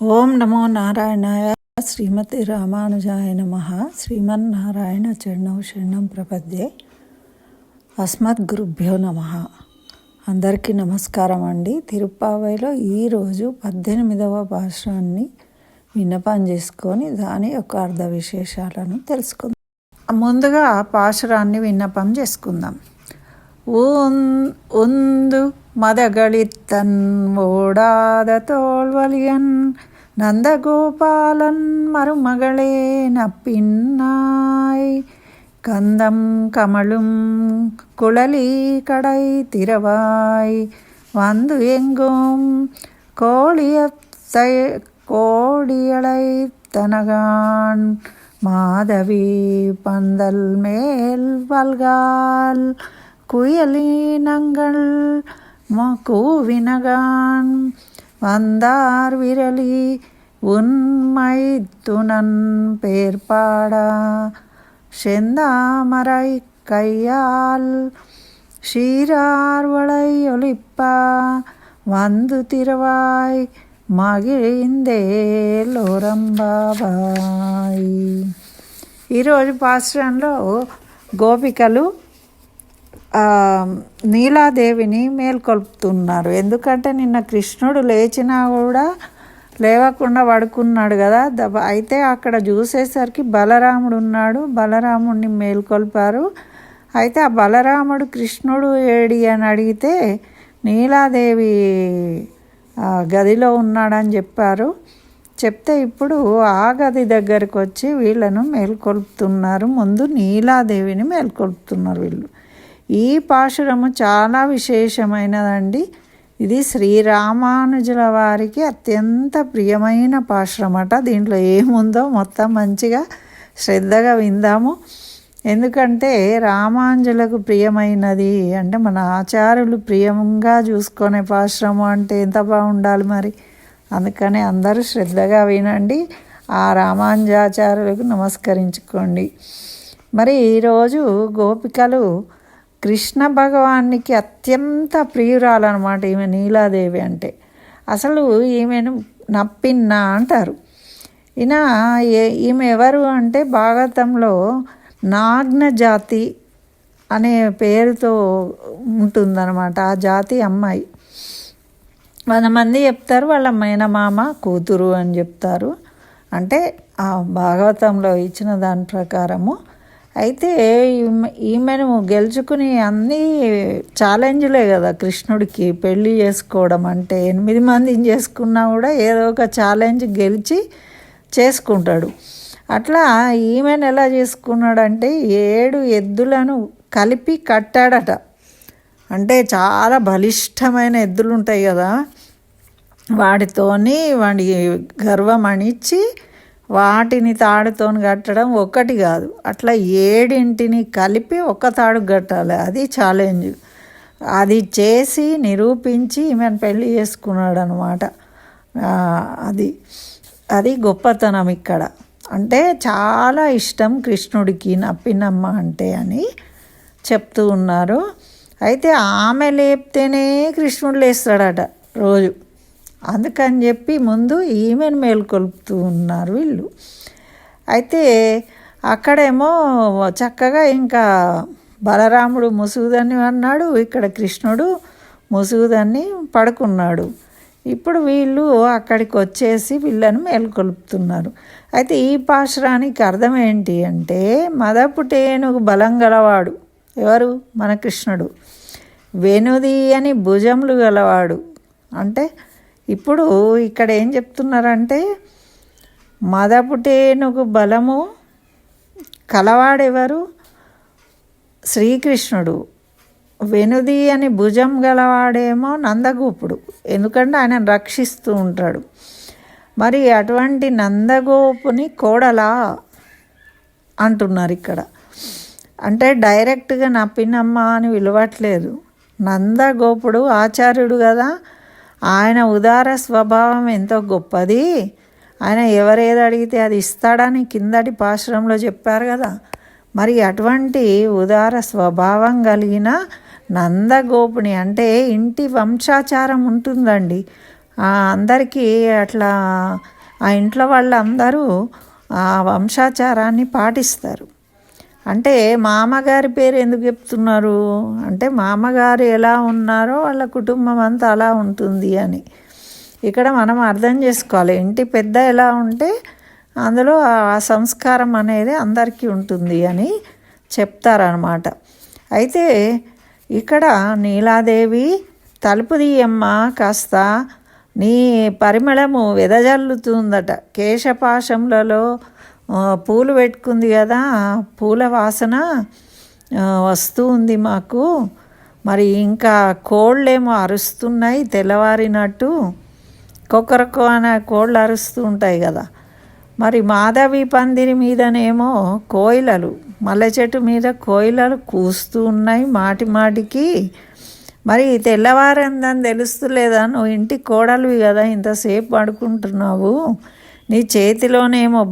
ఓం నమో నారాయణాయ శ్రీమతి రామానుజాయ నమ. శ్రీమన్నారాయణ చరణం శరణం ప్రపద్యే. అస్మద్ గురుభ్యో నమ. అందరికీ నమస్కారం అండి. తిరుప్పావైలో ఈరోజు పద్దెనిమిదవ భాషాన్ని విన్నపం చేసుకొని దాని యొక్క అర్ధ విశేషాలను తెలుసుకుందాం. ముందుగా పాశురాన్ని విన్నపం చేసుకుందాం. ఉందు மதகளித்தன் ஓடாத தோல்வலியன் நந்தகோபாலன் மருமகளே நப்பின்னாய். கந்தம் கமழும் குழலி கடை திரவாய் வந்து எங்கும் கோழியத்தை கோடியலை தனகான். மாதவி பந்தல் மேல் வல்கால் குயலினங்கள் கூவினகான் வந்தார் விரலி உண்மை துணன் பேர்பாடா செந்தாமரை கையால் ஷீரார்வளை ஒளிப்பா வந்து திரவாய் మగిలిందే లోరంబాబాయి ఈరోజు పాశ్రంలో గోపికలు నీలాదేవిని మేల్కొల్పుతున్నారు. ఎందుకంటే నిన్న కృష్ణుడు లేచినా కూడా లేవకుండా పడుకున్నాడు కదా. అయితే అక్కడ చూసేసరికి బలరాముడు ఉన్నాడు. బలరాముడిని మేల్కొల్పారు. అయితే ఆ బలరాముడు కృష్ణుడు ఏడి అని అడిగితే నీలాదేవి గదిలో ఉన్నాడని చెప్పారు. చెప్తే ఇప్పుడు ఆ గది దగ్గరకు వచ్చి వీళ్ళను మేల్కొల్పుతున్నారు. ముందు నీలాదేవిని మేల్కొల్పుతున్నారు వీళ్ళు. ఈ పాశురము చాలా విశేషమైనదండి. ఇది శ్రీరామానుజుల వారికి అత్యంత ప్రియమైన పాశురమట. దీంట్లో ఏముందో మొత్తం మంచిగా శ్రద్ధగా విందాము. ఎందుకంటే రామాంజులకు ప్రియమైనది అంటే మన ఆచారులు ప్రియంగా చూసుకునే పాశ్రమం అంటే ఎంత బాగుండాలి మరి? అందుకని అందరూ శ్రద్ధగా వినండి. ఆ రామాంజాచార్యులకు నమస్కరించుకోండి. మరి ఈరోజు గోపికలు కృష్ణ భగవానికి అత్యంత ప్రియురాలన్నమాట ఈమె నీలాదేవి అంటే. అసలు ఈమెను నప్పిన్న అంటారు. ఈయన ఈమె ఎవరు అంటే భాగవతంలో నాగ్న జాతి అనే పేరుతో ఉంటుందన్నమాట. ఆ జాతి అమ్మాయి. మంది చెప్తారు వాళ్ళ మేనమామ కూతురు అని చెప్తారు. అంటే ఆ భాగవతంలో ఇచ్చిన దాని ప్రకారము అయితే ఈమెను గెలుచుకుని అన్నీ ఛాలెంజ్లే కదా కృష్ణుడికి పెళ్ళి చేసుకోవడం అంటే ఎనిమిది మందిని చేసుకున్నా కూడా ఏదో ఒక ఛాలెంజ్ గెలిచి చేసుకుంటాడు. అట్లా ఈమెను ఎలా చేసుకున్నాడంటే ఏడు ఎద్దులను కలిపి కట్టాడట. అంటే చాలా బలిష్టమైన ఎద్దులు ఉంటాయి కదా. వాటితోని వాడి గర్వం అణిచ్చి వాటిని తాడుతో కట్టడం ఒకటి కాదు. అట్లా ఏడింటిని కలిపి ఒక తాడు కట్టాలి. అది ఛాలెంజ్ అది చేసి నిరూపించి ఈమెను పెళ్ళి చేసుకున్నాడు అనమాట అది అది గొప్పతనం ఇక్కడ. అంటే చాలా ఇష్టం కృష్ణుడికి నప్పినమ్మ అంటే అని చెప్తూ ఉన్నారు. అయితే ఆమె లేపితేనే కృష్ణుడు లేస్తాడట రోజు. అందుకని చెప్పి ముందు ఈమెను మేల్కొల్పుతూ ఉన్నారు వీళ్ళు. అయితే అక్కడేమో చక్కగా ఇంకా బలరాముడు ముసుగుదని అన్నాడు ఇక్కడ కృష్ణుడు ముసుగుదని పడుకున్నాడు. ఇప్పుడు వీళ్ళు అక్కడికి వచ్చేసి వీళ్ళని మేల్కొల్పుతున్నారు. అయితే ఈ పాశ్రానికి అర్థం ఏంటి అంటే మదపుటేనుగు బలం గలవాడు ఎవరు? మన కృష్ణుడు. వెనుది అని భుజములు గలవాడు. అంటే ఇప్పుడు ఇక్కడ ఏం చెప్తున్నారంటే మదపుటేనుగు బలము కలవాడెవరు? శ్రీకృష్ణుడు. వెనుది అని భుజం గలవాడేమో నందగోపుడు. ఎందుకంటే ఆయన రక్షిస్తూ ఉంటాడు. మరి అటువంటి నందగోపుని కోడలా అంటున్నారు ఇక్కడ. అంటే డైరెక్ట్గా నప్పినమ్మ అని విలువట్లేదు నందగోపుడు ఆచార్యుడు కదా ఆయన ఉదార స్వభావం ఎంతో గొప్పది? ఆయన ఎవరేది అడిగితే అది ఇస్తాడని కిందటి పాశ్రంలో చెప్పారు కదా. మరి అటువంటి ఉదార స్వభావం కలిగిన నందగోపుని అంటే ఇంటి వంశాచారం ఉంటుందండి. అందరికీ అట్లా ఆ ఇంట్లో వాళ్ళందరూ ఆ వంశాచారాన్ని పాటిస్తారు. అంటే మామగారి పేరు ఎందుకు చెప్తున్నారు? అంటే మామగారు ఎలా ఉన్నారో వాళ్ళ కుటుంబం అంతా అలా ఉంటుంది అని. ఇక్కడ మనం అర్థం చేసుకోవాలి. ఇంటి పెద్ద ఎలా ఉంటే అందులో ఆ సంస్కారం అనేది అందరికీ ఉంటుంది అని చెప్తారనమాట అయితే ఇక్కడ నీలాదేవి తలుపు తీయమ్మ కాస్త నీ పరిమళము వెదజల్లుతుందట. కేశపాశములలో పూలు పెట్టుకుంది కదా పూల వాసన వస్తూ ఉంది మాకు. మరి ఇంకా కోళ్ళేమో అరుస్తున్నాయి తెల్లవారినట్టు. కొక్కరకో అనే కోళ్ళు అరుస్తూ ఉంటాయి కదా. మరి మాధవి పందిరి మీదనేమో కోయిలలు మల్లె చెట్టు మీద కోయిలలు కూస్తూ ఉన్నాయి మాటి మాటికి. మరి తెల్లవారిందని తెలుస్తులేదా? నువ్వు ఇంటి కోడలువి కదా ఇంతసేపు పడుకుంటున్నావు. నీ చేతిలోనేమో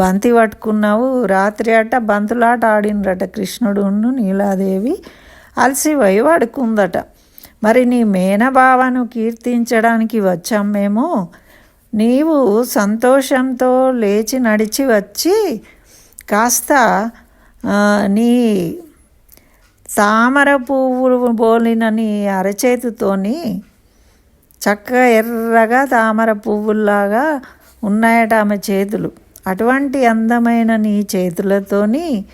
బంతి పట్టుకున్నావు. రాత్రి అట బంతులాట ఆడినరట కృష్ణుడును నీలాదేవి. అలసిపోయి పడుకుందట. మరి నీ మేనభావను కీర్తించడానికి వచ్చాం మేము. నీవు సంతోషంతో లేచి నడిచి వచ్చి కాస్త నీ తామర పువ్వు బోలిన నీ అరచేతితోని చక్కగా ఎర్రగా తామర పువ్వుల్లాగా ఉన్నాయట ఆమె చేతులు. అటువంటి అందమైన నీ చేతులతోని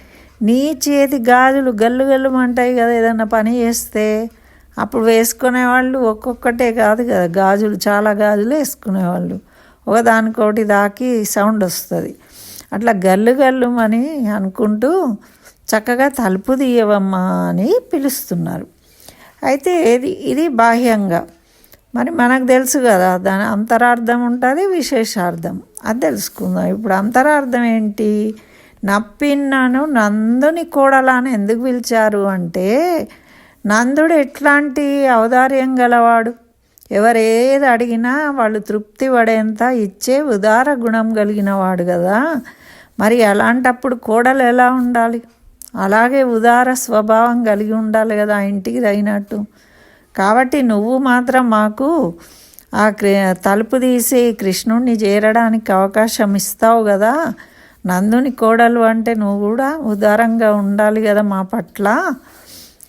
నీ చేతి గాజులు గల్లు గల్లుమంటాయి కదా ఏదన్నా పని చేస్తే. అప్పుడు వేసుకునేవాళ్ళు ఒక్కొక్కటే కాదు కదా. గాజులు చాలా గాజులు వేసుకునేవాళ్ళు. ఒకదానికొకటి దాకి సౌండ్ వస్తుంది. అట్లా గల్లు గల్లుమని అనుకుంటూ చక్కగా తలుపు తీయవమ్మా అని పిలుస్తున్నారు. అయితే ఇది ఇది బాహ్యంగా. మరి మనకు తెలుసు కదా దాని అంతరార్థం ఉంటుంది విశేషార్థం. అది తెలుసుకుందాం. ఇప్పుడు అంతరార్థం ఏంటి? నప్పిన్నాను నందుని కోడలాని ఎందుకు పిలిచారు అంటే నందుడు ఎట్లాంటి ఔదార్యం గలవాడు? ఎవరేది అడిగినా వాళ్ళు తృప్తి పడేంత ఇచ్చే ఉదార గుణం కలిగిన వాడు కదా. మరి అలాంటప్పుడు కోడలు ఎలా ఉండాలి? అలాగే ఉదార స్వభావం కలిగి ఉండాలి కదా ఇంటికి తగినట్టు. కాబట్టి నువ్వు మాత్రం మాకు ఆ క్రి తలుపు తీసి కృష్ణుణ్ణి చేరడానికి అవకాశం ఇస్తావు కదా. నందుని కోడలు అంటే నువ్వు కూడా ఉదారంగా ఉండాలి కదా మా పట్ల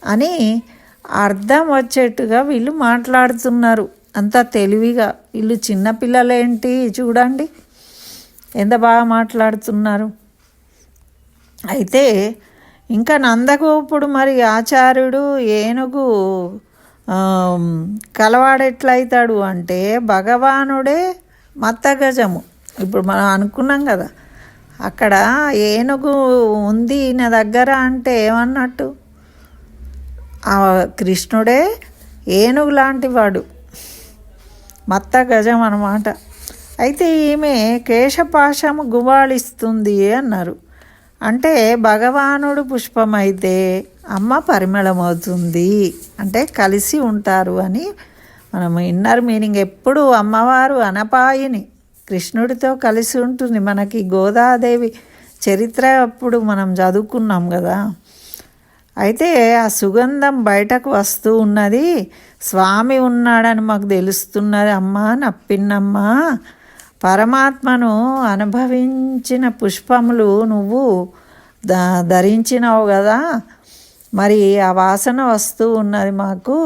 అని అర్థం వచ్చేట్టుగా వీళ్ళు మాట్లాడుతున్నారు. అంత తెలివిగా. వీళ్ళు చిన్నపిల్లలేంటి చూడండి. ఎంత బాగా మాట్లాడుతున్నారు. అయితే ఇంకా నందగోపుడు మరి ఆచార్యుడు ఏనుగు కలవాడెట్లయితాడు అంటే భగవానుడే మత్తగజము. ఇప్పుడు మనం అనుకున్నాం కదా అక్కడ ఏనుగు ఉంది నా దగ్గర అంటే ఏమన్నట్టు? ఆ కృష్ణుడే ఏనుగు లాంటి వాడు. మత్త గజం అనమాట అయితే ఈమె కేశపాశము గుబాళిస్తుంది అన్నారు. అంటే భగవానుడు పుష్పమైతే అమ్మ పరిమళమవుతుంది. అంటే కలిసి ఉంటారు అని మనం ఇన్నర్ మీనింగ్ ఎప్పుడు అమ్మవారు అనపాయిని. కృష్ణుడితో కలిసి ఉంటుంది. మనకి గోదాదేవి చరిత్ర అప్పుడు మనం చదువుకున్నాం కదా. అయితే ఆ సుగంధం బయటకు వస్తూ ఉన్నది. స్వామి ఉన్నాడని మాకు తెలుస్తున్నది. అమ్మ నప్పిన్నమ్మ పరమాత్మను అనుభవించిన పుష్పములు నువ్వు ధ ధరించినావు కదా. మరి ఆ వాసన వస్తూ ఉన్నది మాకు.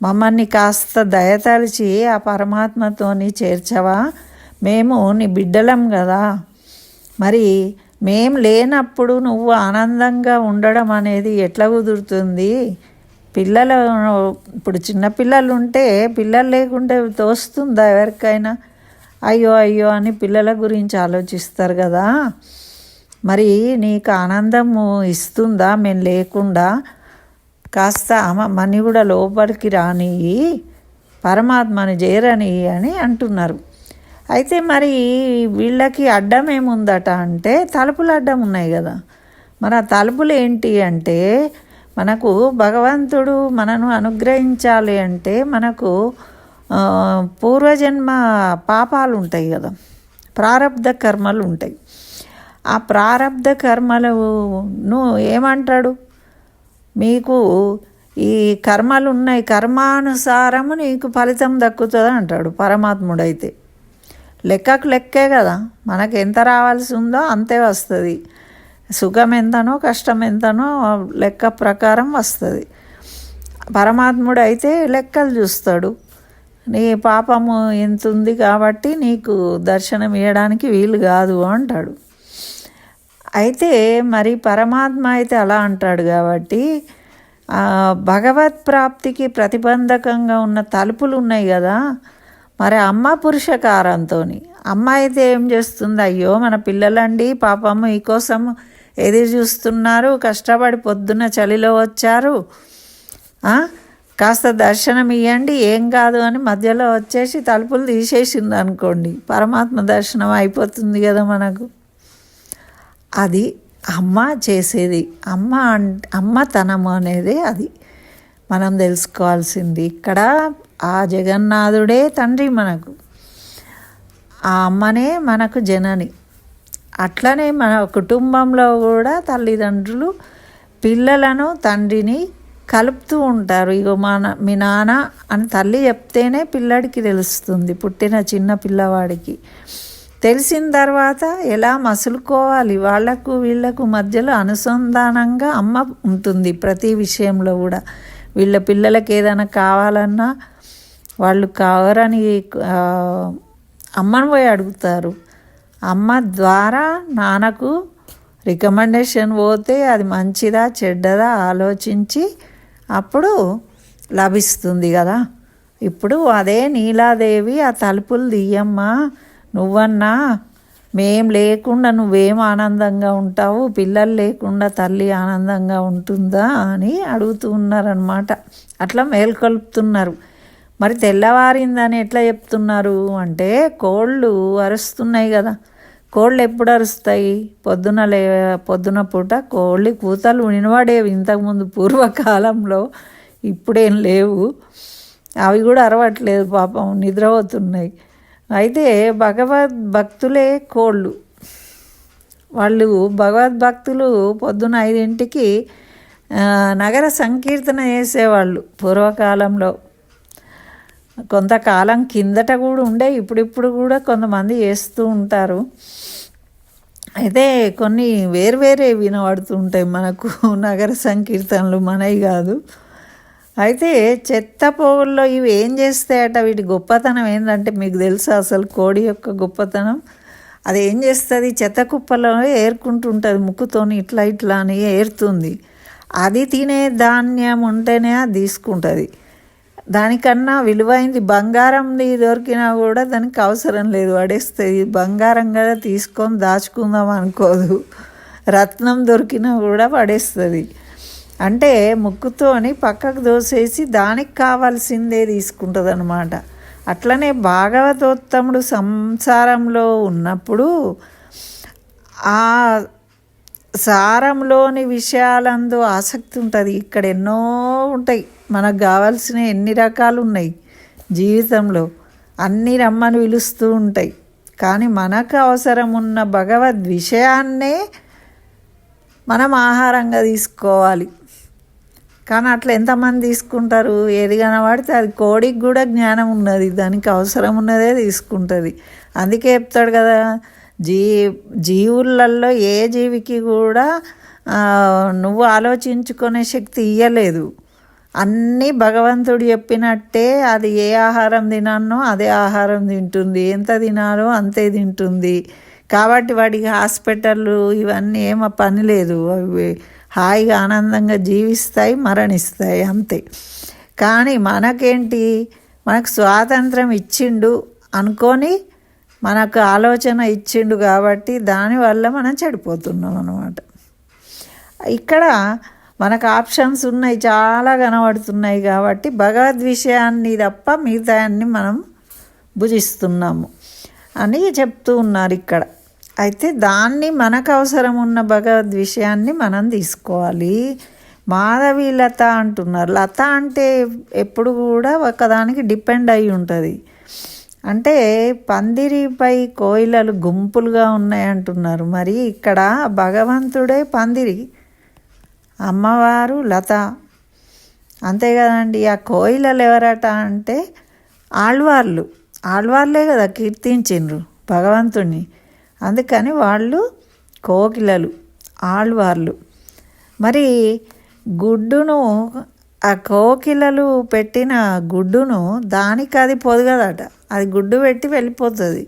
మమ్మల్ని కాస్త దయతలిచి ఆ పరమాత్మతోని చేర్చవా? మేము నీ బిడ్డలం కదా. మరి మేం లేనప్పుడు నువ్వు ఆనందంగా ఉండడం అనేది ఎట్లా కుదురుతుంది? పిల్లలు ఇప్పుడు చిన్నపిల్లలు ఉంటే పిల్లలు లేకుంటే తోస్తుందా ఎవరికైనా? అయ్యో అయ్యో అని పిల్లల గురించి ఆలోచిస్తారు కదా. మరి నీకు ఆనందము ఇస్తుందా? మేము లేకుండా కాస్త మని కూడా లోపలికి రానియి పరమాత్మని చేరని అని అంటున్నారు. అయితే మరి వీళ్ళకి అడ్డం ఏముందట అంటే తలుపులు అడ్డం ఉన్నాయి కదా. మరి ఆ తలుపులు ఏంటి అంటే మనకు భగవంతుడు మనను అనుగ్రహించాలి అంటే మనకు పూర్వజన్మ పాపాలు ఉంటాయి కదా. ప్రారంధ కర్మలు ఉంటాయి. ఆ ప్రారబ్ధ కర్మలను ఏమంటాడు? మీకు ఈ కర్మలు ఉన్నాయి కర్మానుసారము నీకు ఫలితం దక్కుతుంది అంటాడు పరమాత్ముడైతే. లెక్కకు లెక్కే కదా మనకు ఎంత రావాల్సి ఉందో అంతే వస్తుంది. సుఖం ఎంతనో కష్టం ఎంతనో లెక్క ప్రకారం వస్తుంది. పరమాత్ముడు అయితే లెక్కలు చూస్తాడు. నీ పాపము ఎంత ఉంది కాబట్టి నీకు దర్శనం ఇవ్వడానికి వీలు కాదు అంటాడు. అయితే మరి పరమాత్మ అయితే అలా అంటాడు కాబట్టి భగవత్ ప్రాప్తికి ప్రతిబంధకంగా ఉన్న తలుపులు ఉన్నాయి కదా మరి అమ్మ పురుషకారంతో అమ్మ అయితే ఏం చేస్తుంది? అయ్యో మన పిల్లలండి పాపమ్మ ఈ కోసం ఎదురు చూస్తున్నారు కష్టపడి పొద్దున్న చలిలో వచ్చారు. కాస్త దర్శనం ఇవ్వండి ఏం కాదు అని మధ్యలో వచ్చేసి తలుపులు తీసేసింది అనుకోండి పరమాత్మ దర్శనం అయిపోతుంది కదా మనకు. అది అమ్మ చేసేది. అమ్మ అమ్మతనము అనేది అది. మనం తెలుసుకోవాల్సింది. ఇక్కడ ఆ జగన్నాథుడే తండ్రి మనకు. ఆ అమ్మనే మనకు జనని. అట్లనే మన కుటుంబంలో కూడా తల్లిదండ్రులు పిల్లలను తండ్రిని కలుపుతూ ఉంటారు. ఇగో మా మీ నాన్న అని తల్లి చెప్తేనే పిల్లడికి తెలుస్తుంది. పుట్టిన చిన్న పిల్లవాడికి. తెలిసిన తర్వాత ఎలా మసులుకోవాలి? వాళ్ళకు వీళ్ళకు మధ్యలో అనుసంధానంగా అమ్మ ఉంటుంది ప్రతి విషయంలో కూడా. వీళ్ళ పిల్లలకి ఏదైనా కావాలన్నా వాళ్ళు కావరని అమ్మను పోయి అడుగుతారు. అమ్మ ద్వారా నాన్నకు రికమెండేషన్ పోతే అది మంచిదా చెడ్డదా ఆలోచించి అప్పుడు లభిస్తుంది కదా. ఇప్పుడు అదే నీలాదేవి ఆ తలుపులు తీయమ్మా నువ్వన్నా మేం లేకుండా నువ్వేం ఆనందంగా ఉంటావు? పిల్లలు లేకుండా తల్లి ఆనందంగా ఉంటుందా అని అడుగుతూ ఉన్నారనమాట అట్లా మేల్కొల్పుతున్నారు. మరి తెల్లవారిందని ఎట్లా చెప్తున్నారు అంటే కోళ్ళు అరుస్తున్నాయి కదా. కోళ్ళు ఎప్పుడు అరుస్తాయి? పొద్దున లే పొద్దున పూట కోళ్ళు కూతలు వినవాడేవి ఇంతకుముందు పూర్వకాలంలో. ఇప్పుడేం లేవు. అవి కూడా అరవట్లేదు పాపం నిద్రపోతున్నాయి. అయితే భగవద్ భక్తులే కోళ్ళు. వాళ్ళు భగవద్భక్తులు పొద్దున ఐదింటికి నగర సంకీర్తన చేసేవాళ్ళు పూర్వకాలంలో. కొంతకాలం కిందట కూడా ఉండే ఇప్పుడిప్పుడు కూడా కొంతమంది చేస్తూ ఉంటారు. అయితే కొన్ని వేర్వేరే వినబడుతూ ఉంటాయి మనకు నగర సంకీర్తనలు మనవి కాదు. అయితే చెత్త పోగుల్లో ఇవి ఏం చేస్తాయట? వీటి గొప్పతనం ఏంటంటే మీకు తెలుసా అసలు కోడి యొక్క గొప్పతనం? అది ఏం చేస్తుంది? చెత్త కుప్పలో ఏరుకుంటుంటుంది ముక్కుతోని ఇట్లా ఇట్లా అని ఏరుతుంది. అది తినే ధాన్యం ఉంటేనే అది తీసుకుంటుంది. దానికన్నా విలువైంది బంగారంది దొరికినా కూడా దానికి అవసరం లేదు. పడేస్తుంది బంగారం కదా తీసుకొని దాచుకుందాం అనుకోదు. రత్నం దొరికినా కూడా పడేస్తుంది అంటే ముక్కుతోని పక్కకు దోసేసి దానికి కావాల్సిందే తీసుకుంటుంది అనమాట అట్లనే భాగవతోత్తముడు సంసారంలో ఉన్నప్పుడు ఆ సారంలోని విషయాలందు ఆసక్తి ఉంటుంది. ఇక్కడ ఎన్నో ఉంటాయి. మనకు కావాల్సిన ఎన్ని రకాలు ఉన్నాయి జీవితంలో. అన్ని రమ్మని పిలుస్తూ ఉంటాయి. కానీ మనకు అవసరం ఉన్న భగవద్ విషయాన్నే మనం ఆహారంగా తీసుకోవాలి. కానీ అట్లా ఎంతమంది తీసుకుంటారు? ఏది కనబడితే అది కోడికి కూడా జ్ఞానం ఉన్నది. దానికి అవసరం ఉన్నదే తీసుకుంటుంది. అందుకే చెప్తాడు కదా జీ జీవులలో ఏ జీవికి కూడా నువ్వు ఆలోచించుకునే శక్తి ఇయ్యలేదు. అన్నీ భగవంతుడు చెప్పినట్టే అది ఏ ఆహారం తినానో అదే ఆహారం తింటుంది. ఎంత తినాలో అంతే తింటుంది. కాబట్టి వాడికి హాస్పిటళ్ళు ఇవన్నీ ఏమో పని లేదు. అవి హాయిగా ఆనందంగా జీవిస్తాయి మరణిస్తాయి అంతే. కానీ మనకేంటి? మనకు స్వాతంత్రం ఇచ్చిండు అనుకొని మనకు ఆలోచన ఇచ్చిండు కాబట్టి దానివల్ల మనం చెడిపోతున్నాం అనమాట ఇక్కడ మనకు ఆప్షన్స్ ఉన్నాయి చాలా కనబడుతున్నాయి కాబట్టి భగవద్ విషయాన్ని తప్ప మిగతాన్ని మనం భుజిస్తున్నాము అని చెప్తూ ఉన్నారు ఇక్కడ. అయితే దాన్ని మనకు అవసరం ఉన్న భగవద్ విషయాన్ని మనం తీసుకోవాలి. మాధవి లత అంటున్నారు. లత అంటే ఎప్పుడు కూడా ఒకదానికి డిపెండ్ అయి ఉంటుంది. అంటే పందిరిపై కోయిలలు గుంపులుగా ఉన్నాయంటున్నారు మరి ఇక్కడ భగవంతుడే పందిరి అమ్మవారు లత. అంతే కదండి ఆ కోయిలలు ఎవరట అంటే ఆళ్వార్లు. ఆళ్వార్లే కదా కీర్తించిండ్రు భగవంతుణ్ణి. అందుకని వాళ్ళు కోకిలలు ఆళ్వార్లు. మరి గుడ్డును ఆ కోకిలలు పెట్టిన గుడ్డును దానికి అది పొదగదట. అది గుడ్డు పెట్టి వెళ్ళిపోతుంది.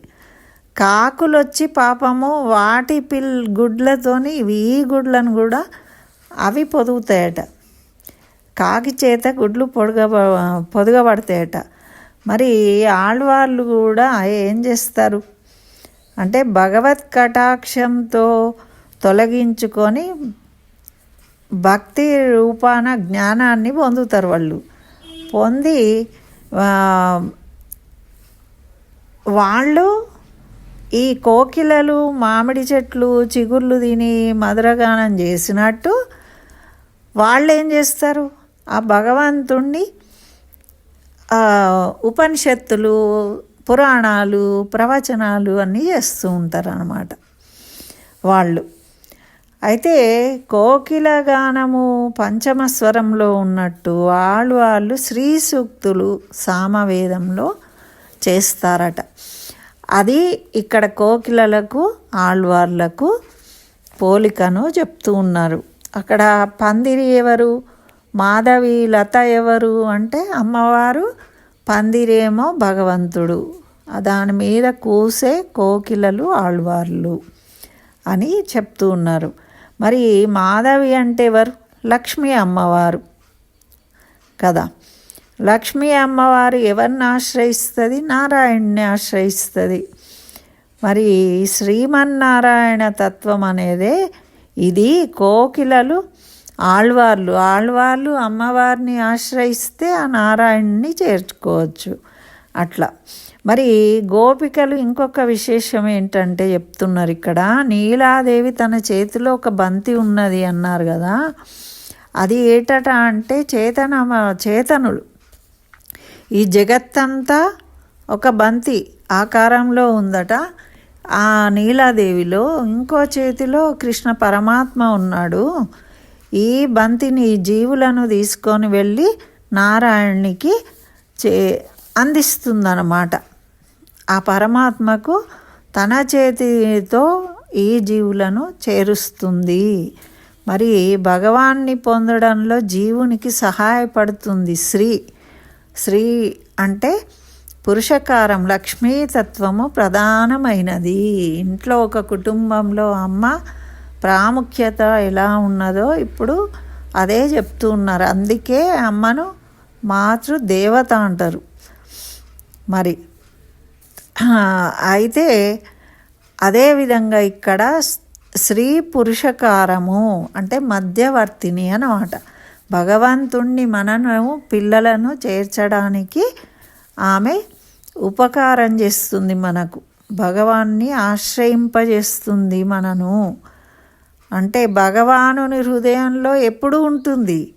కాకులు వచ్చి పాపము వాటి పిల్ గుడ్లతోని ఈ గుడ్లను కూడా అవి పొదుగుతాయట. కాకి చేత గుడ్లు పొడగ పొదగబడతాయట. మరి ఆళ్వార్లు కూడా ఏం చేస్తారు? అంటే భగవత్ కటాక్షంతో తొలగించుకొని భక్తి రూపాన జ్ఞానాన్ని పొందుతారు వాళ్ళు. పొంది వాళ్ళు ఈ కోకిలలు మామిడి చెట్లు చిగుర్లు తిని మధురగానం చేసినట్టు వాళ్ళు ఏం చేస్తారు? ఆ భగవంతుణ్ణి ఉపనిషత్తులు పురాణాలు ప్రవచనాలు అన్నీ చేస్తూ ఉంటారన్నమాట వాళ్ళు. అయితే కోకిల గానము పంచమ స్వరంలో ఉన్నట్టు వాళ్ళు వాళ్ళు శ్రీ సూక్తులు సామవేదంలో చేస్తారట. అది ఇక్కడ కోకిలలకు ఆళ్వార్లకు పోలికను చెప్తూ ఉన్నారు. అక్కడ పందిరి ఎవరు మాధవి లత ఎవరు అంటే అమ్మవారు పందిరేమో భగవంతుడు. దాని మీద కూసే కోకిలలు ఆళ్వార్లు అని చెప్తూ ఉన్నారు. మరి మాధవి అంటే ఎవరు? లక్ష్మీ అమ్మవారు కదా. లక్ష్మీ అమ్మవారు ఎవరిని ఆశ్రయిస్తుంది? నారాయణ్ణి ఆశ్రయిస్తుంది. మరి శ్రీమన్నారాయణ తత్వం అనేదే ఇది కోకిలలు ఆళ్వార్లు ఆళ్వార్లు అమ్మవారిని ఆశ్రయిస్తే ఆ నారాయణుని చేర్చుకోవచ్చు. అట్లా. మరి గోపికలు ఇంకొక విశేషం ఏంటంటే చెప్తున్నారు ఇక్కడ నీలాదేవి తన చేతిలో ఒక బంతి ఉన్నది అన్నారు కదా. అది ఏటట అంటే చేతన చేతనులు. ఈ జగత్తంతా ఒక బంతి ఆకారంలో ఉందట. ఆ నీలాదేవిలో ఇంకో చేతిలో కృష్ణ పరమాత్మ ఉన్నాడు. ఈ బంతిని ఈ జీవులను తీసుకొని వెళ్ళి నారాయణునికి చే అందిస్తుందన్నమాట. ఆ పరమాత్మకు తన చేతితో ఈ జీవులను చేరుస్తుంది. మరి భగవాన్ని పొందడంలో జీవునికి సహాయపడుతుంది శ్రీ. శ్రీ అంటే పురుషకారం లక్ష్మీతత్వము ప్రధానమైనది. ఇంట్లో ఒక కుటుంబంలో అమ్మ ప్రాముఖ్యత ఎలా ఉన్నదో ఇప్పుడు అదే చెప్తూ ఉన్నారు. అందుకే అమ్మను మాతృ దేవత అంటారు. మరి అయితే అదేవిధంగా ఇక్కడ స్త్రీ పురుషకారము అంటే మధ్యవర్తిని అనమాట భగవంతుణ్ణి మనను పిల్లలను చేర్చడానికి ఆమె ఉపకారం చేస్తుంది మనకు. భగవాన్ని ఆశ్రయింపజేస్తుంది మనను. అంటే భగవానుని హృదయంలో ఎప్పుడు ఉంటుంది.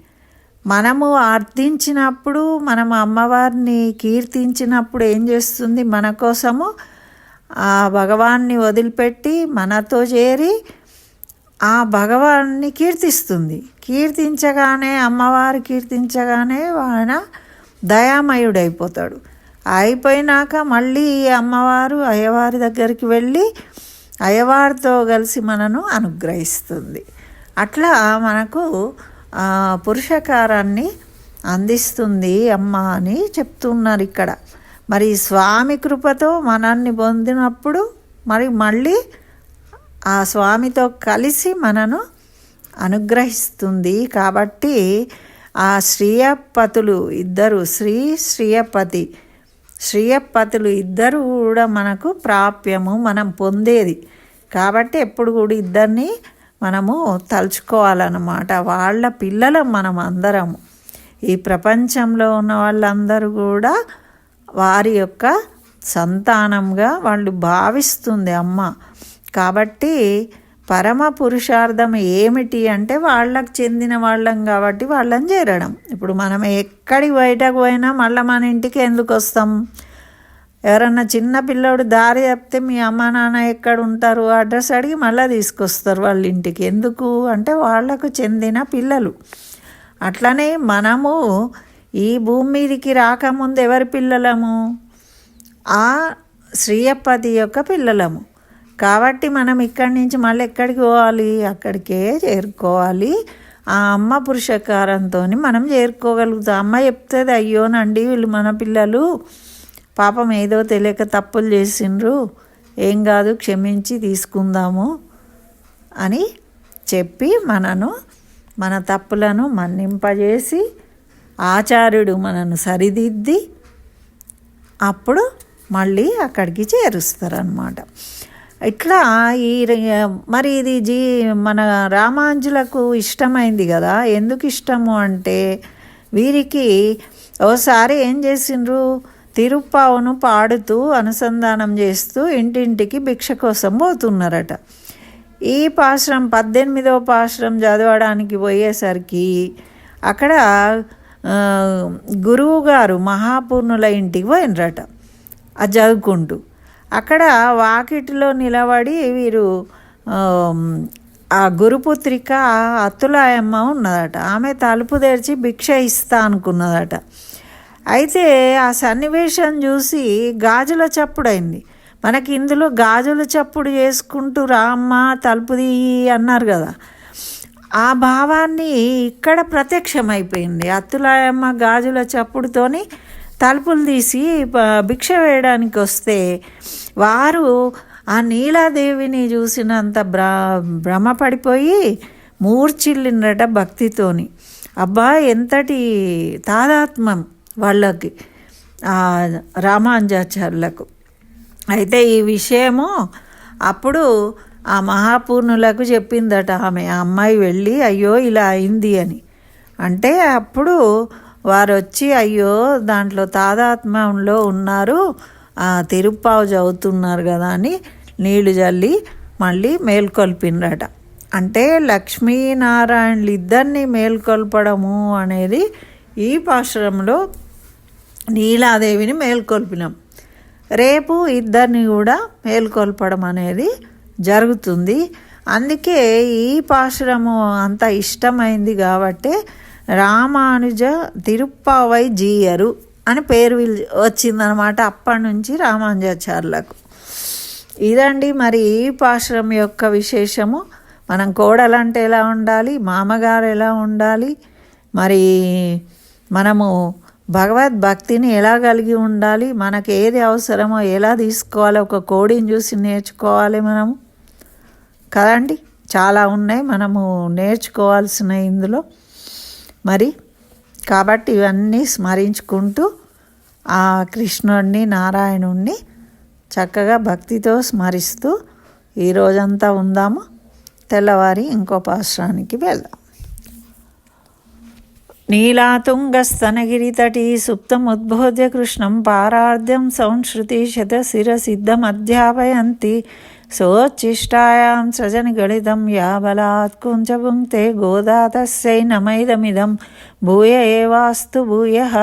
మనము అర్థించినప్పుడు మనం అమ్మవారిని కీర్తించినప్పుడు ఏం చేస్తుంది? మన కోసము ఆ భగవాన్ని వదిలిపెట్టి మనతో చేరి ఆ భగవాన్ని కీర్తిస్తుంది. కీర్తించగానే అమ్మవారు కీర్తించగానే ఆయన దయామయుడైపోతాడు. అయిపోయినాక మళ్ళీ ఈ అమ్మవారు అయ్యవారి దగ్గరికి వెళ్ళి అయ్యవారితో కలిసి మనను అనుగ్రహిస్తుంది. అట్లా మనకు పురుషకారాన్ని అందిస్తుంది అమ్మ అని చెప్తున్నారు ఇక్కడ. మరి స్వామి కృపతో మనల్ని పొందినప్పుడు మరి మళ్ళీ ఆ స్వామితో కలిసి మనను అనుగ్రహిస్తుంది. కాబట్టి ఆ శ్రీయపతులు ఇద్దరు శ్రీ శ్రీయపతి శ్రీయపతులు ఇద్దరు కూడా మనకు ప్రాప్యము మనం పొందేది. కాబట్టి ఎప్పుడు కూడా ఇద్దరిని మనము తలుచుకోవాలన్నమాట. వాళ్ళ పిల్లలం మనం అందరము. ఈ ప్రపంచంలో ఉన్న వాళ్ళందరూ కూడా వారి యొక్క సంతానంగా వాళ్ళు భావిస్తుంది అమ్మ. కాబట్టి పరమ పురుషార్థం ఏమిటి అంటే వాళ్ళకు చెందిన వాళ్ళం కాబట్టి వాళ్ళని చేరడం. ఇప్పుడు మనం ఎక్కడికి బయటకు పోయినా మళ్ళీ మన ఇంటికి ఎందుకు వస్తాం? ఎవరన్నా చిన్న పిల్లోడు దారి తప్పితే మీ అమ్మ నాన్న ఎక్కడ ఉంటారు? అడ్రస్ అడిగి మళ్ళీ తీసుకొస్తారు వాళ్ళ ఇంటికి. ఎందుకు? అంటే వాళ్ళకు చెందిన పిల్లలు. అట్లనే మనము ఈ భూమి మీదకి రాకముందు ఎవరి పిల్లలము? ఆ శ్రీయపతి యొక్క పిల్లలము. కాబట్టి మనం ఇక్కడి నుంచి మళ్ళీ ఎక్కడికి పోవాలి? అక్కడికే చేరుకోవాలి. ఆ అమ్మ పురుషకారంతో మనం చేరుకోగలుగుతాం. అమ్మ చెప్తుంది అయ్యోనండి వీళ్ళు మన పిల్లలు. పాపం ఏదో తెలియక తప్పులు చేసిండ్రు. ఏం కాదు క్షమించి తీసుకుందాము అని చెప్పి మనను మన తప్పులను మన్నింపజేసి ఆచార్యుడు మనను సరిదిద్ది అప్పుడు మళ్ళీ అక్కడికి చేరుస్తారనమాట ఇట్లా ఈ మరి ఇది జీ మన రామాంజులకు ఇష్టమైంది కదా. ఎందుకు ఇష్టము అంటే వీరికి ఓసారి ఏం చేసిండ్రు? తిరుప్పావును పాడుతూ అనుసంధానం చేస్తూ ఇంటింటికి భిక్ష కోసం పోతున్నారట. ఈ పాశ్రం పద్దెనిమిదవ పాశ్రం చదవడానికి పోయేసరికి అక్కడ గురువు గారు మహాపూర్ణుల ఇంటికి పోయినరట. అది చదువుకుంటూ. అక్కడ వాకిట్లో నిలబడి వీరు ఆ గురుపుత్రిక అత్తులాయమ్మ ఉన్నదట. ఆమె తలుపు తెరిచి భిక్ష ఇస్తా అనుకున్నదట. అయితే ఆ సన్నివేశం చూసి గాజుల చప్పుడైంది. మనకి ఇందులో గాజుల చప్పుడు చేసుకుంటూ రామ్మ తలుపు అన్నారు కదా. ఆ భావాన్ని ఇక్కడ ప్రత్యక్షమైపోయింది. అత్తులాయమ్మ గాజుల చప్పుడుతోని తలుపులు తీసి భిక్ష వేయడానికి వస్తే వారు ఆ నీలాదేవిని చూసినంత భ్ర భ్రమపడిపోయి మూర్చిల్లినట భక్తితోని. అబ్బా ఎంతటి తాదాత్మ్యం వాళ్ళకి రామాంజాచార్యులకు అయితే ఈ విషయము అప్పుడు ఆ మహాపూర్ణులకు చెప్పిందట ఆమె ఆ అమ్మాయి వెళ్ళి అయ్యో ఇలా అయింది అని. అంటే అప్పుడు వారు వచ్చి అయ్యో దాంట్లో తాదాత్మ్యంలో ఉన్నారు. తిరుప్పావు చదువుతున్నారు కదా అని నీళ్ళు చల్లి మళ్ళీ మేల్కొల్పినరట అంటే లక్ష్మీనారాయణలు ఇద్దరిని మేల్కొల్పడము అనేది ఈ పాశ్రంలో నీలాదేవిని మేల్కొల్పినాం. రేపు ఇద్దరిని కూడా మేల్కొల్పడం అనేది జరుగుతుంది. అందుకే ఈ పాశ్రము అంత ఇష్టమైంది కాబట్టి రామానుజ తిరుప్పావై జీయరు అని పేరు వచ్చిందనమాట అప్పటి నుంచి రామానుజాచార్యులకు. ఇదండి మరి ఈ పాశ్రం యొక్క విశేషము. మనం కోడలంటే ఎలా ఉండాలి? మామగారు ఎలా ఉండాలి? మరి మనము భగవద్భక్తిని ఎలా కలిగి ఉండాలి? మనకు ఏది అవసరమో ఎలా తీసుకోవాలి? ఒక కోడిని చూసి నేర్చుకోవాలి మనము. కదండి? చాలా ఉన్నాయి. మనము నేర్చుకోవాల్సిన ఇందులో. మరి కాబట్టి ఇవన్నీ స్మరించుకుంటూ ఆ కృష్ణుడిని నారాయణుణ్ణి చక్కగా భక్తితో స్మరిస్తూ ఈ రోజంతా ఉందాము. తెల్లవారి ఇంకో పాశ్రానికి వెళ్దాం. సుప్తం సుప్తముద్బోధ్య కృష్ణం పారార్ధ్యం సంశ్రుతి శతశిరసిద్ధమధ్యాపయంతి सोच्छिष्टायां सृजनिगणितं या बलात् कुञ्चभुङ्क्ते गोदा तस्यै नमैदमिदं भूय एवास्तु भूयः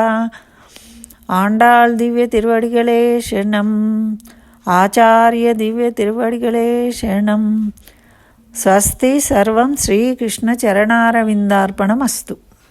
ஆண்டாள் திவ்ய திருவடிகளே சரணம் ஆச்சாரிய திவ்ய திருவடிகளே சரணம் ஸ்வஸ்தி சர்வம் ஸ்ரீகிருஷ்ண சரணாரவிந்தார்ப்பணம் அஸ்து